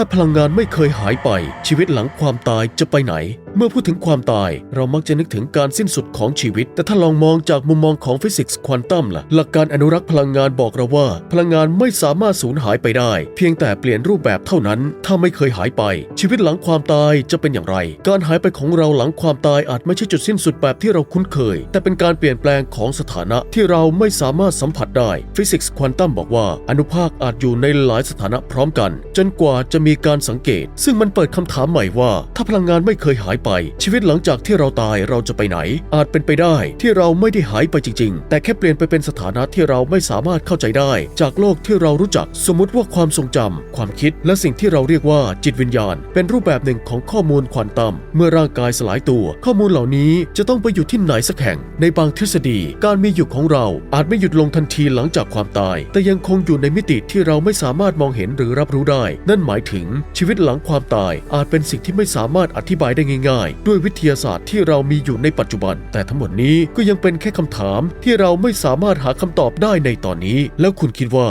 ถ้าพลังงานไม่เคยหายไปชีวิตหลังความตายจะไปไหนเมื่อพูดถึงความตาย เรามักจะนึกถึงการสิ้นสุดของชีวิต แต่ถ้าลองมองจากมุมมองของฟิสิกส์ควอนตัมล่ะ หลักการอนุรักษ์พลังงานบอกเราว่า พลังงานไม่สามารถสูญหายไปได้ เพียงแต่เปลี่ยนรูปแบบเท่านั้น ถ้าไม่เคยหายไป ชีวิตหลังความตายจะเป็นอย่างไร การหายไปของเราหลังความตายอาจไม่ใช่จุดสิ้นสุดแบบที่เราคุ้นเคย แต่เป็นการเปลี่ยนแปลงของสถานะที่เราไม่สามารถสัมผัสได้ ฟิสิกส์ควอนตัมบอกว่า อนุภาคอาจอยู่ในหลายสถานะพร้อมกัน จนกว่าจะมีการสังเกต ซึ่งมันเปิดคำถามใหม่ว่า ถ้าพลังงานไม่เคยหายไปชีวิตหลังจากที่เราตายเราจะไปไหน อาจเป็นไปได้ที่เราไม่ได้หายไปจริง ๆ แต่แค่เปลี่ยนไปเป็นสถานะที่เราไม่สามารถเข้าใจได้ จากโลกที่เรารู้จักสมมติว่าความทรงจำความคิดและสิ่งที่เราเรียกว่าจิตวิญญาณ เป็นรูปแบบหนึ่งของข้อมูลควอนตัมเมื่อร่างกายสลายตัว ข้อมูลเหล่านี้จะต้องไปอยู่ที่ไหนสักแห่ง ในบางทฤษฎี การมีอยู่ของเราอาจไม่หยุดลงทันทีหลังจากความตาย แต่ยังคงอยู่ในมิติที่เราไม่สามารถมองเห็นหรือรับรู้ได้ นั่นหมายถึงชีวิตหลังความตายอาจเป็นสิ่งที่ไม่สามารถอธิบายได้ง่ายๆ ด้วยวิทยาศาสตร์ที่เรามีอยู่ในปัจจุบัน แต่ทั้งหมดนี้ก็ยังเป็นแค่คำถามที่เราไม่สามารถหาคำตอบได้ในตอนนี้ แล้วคุณคิดว่า